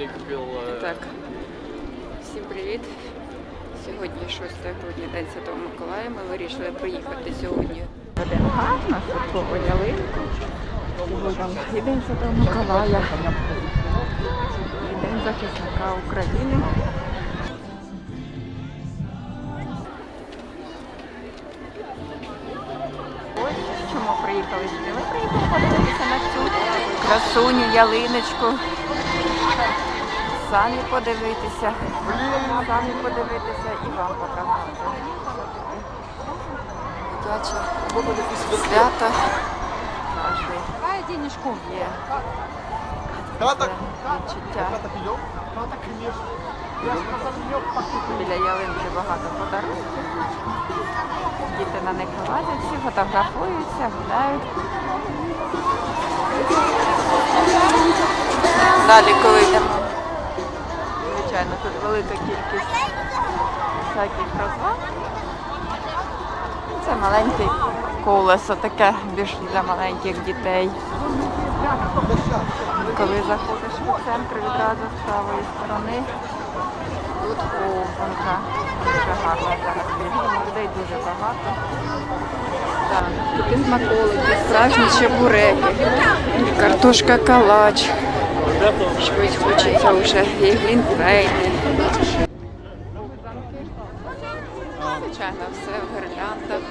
Э, Так, всім привіт. Сьогодні 6 грудня, День Святого Миколая. Ми вирішили приїхати сьогодні. Гарно, святкову ялинку. Сьогодні і День Святого Миколая. І День захисника України. Ось чому приїхали сюди. Ми приїхали подивитися на цю красуню, ялиночку. Самі подивитися, самі подивитися і вам показати. Дитяче свято завжди Давай денежку. є відчуття. Біля ялинки багато подарунків. Діти на них вилазять, всі фотографуються, гуляють. Далі, коли йдемо, велика кількість всяких розваг. Це маленьке колесо, таке більш для маленьких дітей. Коли заходиш в центр відразу з правої сторони, тут ковзанка. Дуже гарно зараз бігає, людей дуже багато. Так, тут смаколики, справжні чебуреки, картошка калач. Щось хочеться вже і глінтвейни. Звичайно, все в гірляндах,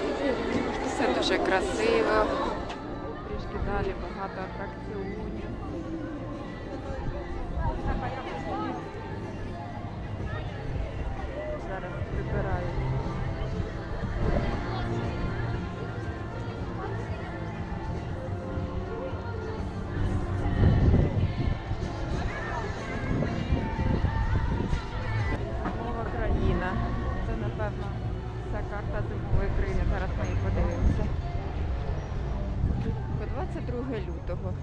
все дуже красиво. Трішки далі багато атракціонів. Вся карта зимової країни. Зараз ми її подивимося. По 22 лютого.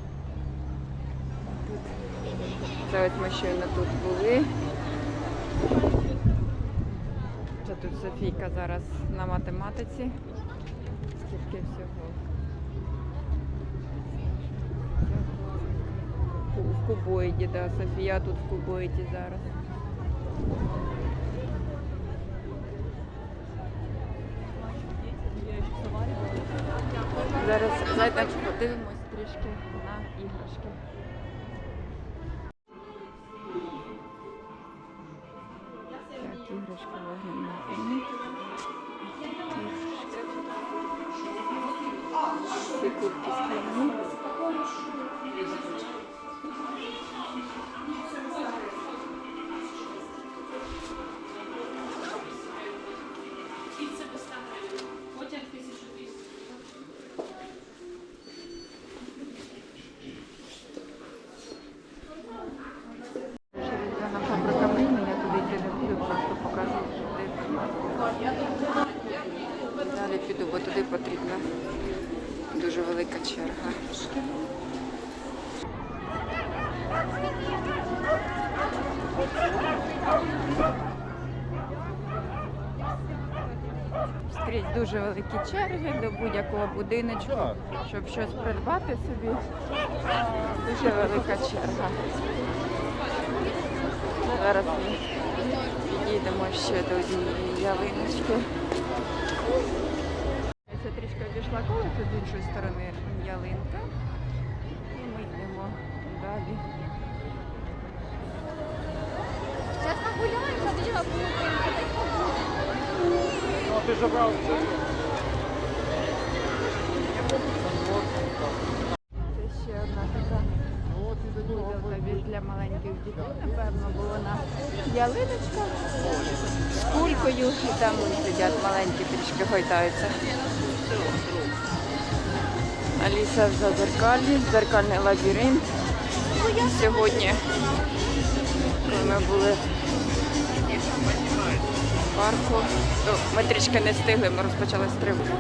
Тут. Це ось ми щойно тут були. Це тут Софійка зараз на математиці. Скільки всього. В кубоїді, да, Софія тут в кубоїді зараз. Зайдемо, подивимось трішки на іграшки. Так, іграшки вогняні. Всі куртки скляні. Дуже великі черги до будь-якого будиночку, щоб щось придбати собі. Дуже велика черга. Зараз ми підійдемо ще до однієї ялиночки. Це трішки обійшла колесо з іншої сторони ялинка. І ми йдемо далі. Сейчас погуляем, сначала Ну, ты же брал. Це ще одна така будовка для маленьких дітей, напевно, бо вона ялиночка з кулькою і там сидять маленькі, трішки гойдаються. Аліса в зазеркалі, зеркальний лабіринт. Сьогодні, ми були парку, то ми трішки не встигли, ми розпочали стрибку.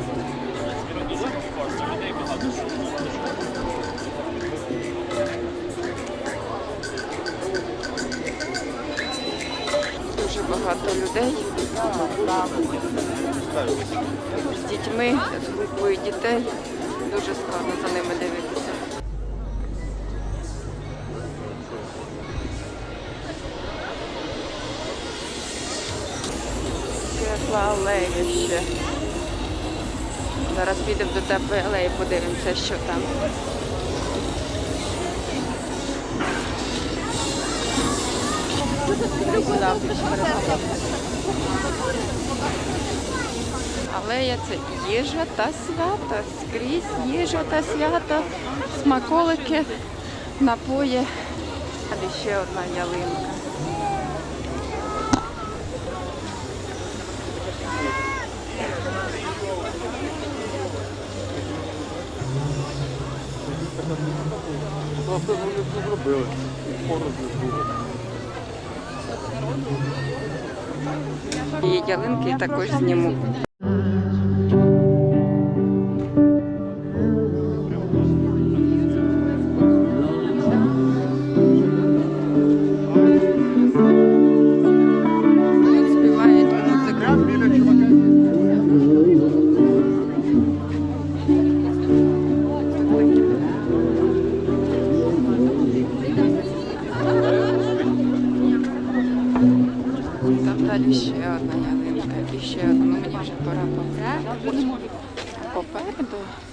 Дуже багато людей з дітьми, з групою дітей. Дуже складно за ними дивитися. Ціла алея ще. Зараз підемо до теплої алеї, подивимося, що там. Алея це їжа та свято. Скрізь їжа та свято, смаколики, напої. А ще одна ялинка. Просто вони це зробили. Поруч не було. І ялинки також зніму.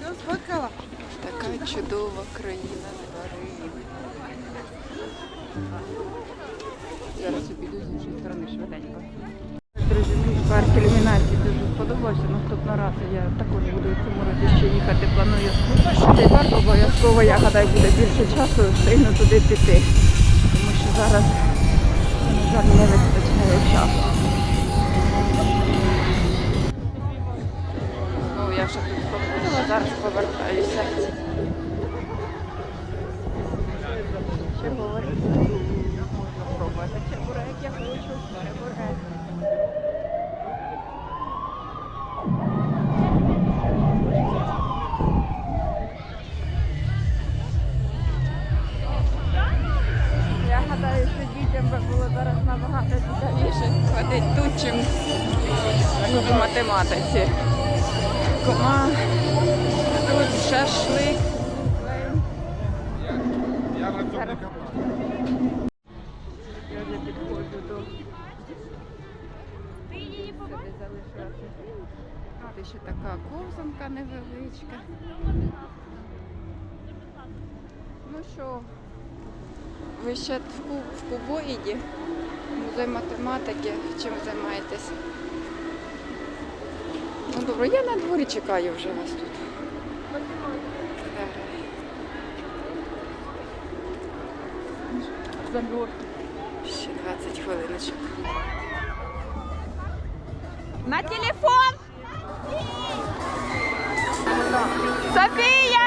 Така чудова країна тварин. Зараз обійду з іншої сторони швиденько. Друзі, мені парк ілюмінації дуже сподобався. Наступного разу я також буду в цьому році ще їхати. Планую цей парк обов'язково, я гадаю, буде більше часу встигну туди піти. Тому що зараз, на жаль, не вистачає часу. Ну, я вже тут походила, зараз повертаюся. Ще говорить. Можна пробувати чебурек, я хочу чебурек. Я гадаю, що дітям би було зараз набагато цікавіше ходити тут, чим в математиці. Кома, шашлик. Я вже підходжу до сюди залишилася. Тут ще така ковзанка невеличка. Ну що, ви ще в кубоїді, музей математики, чим займаєтесь? Ну добре, я на дворі чекаю вже вас тут. Добре. Ще 20 хвилиночок. На телефон! Софія!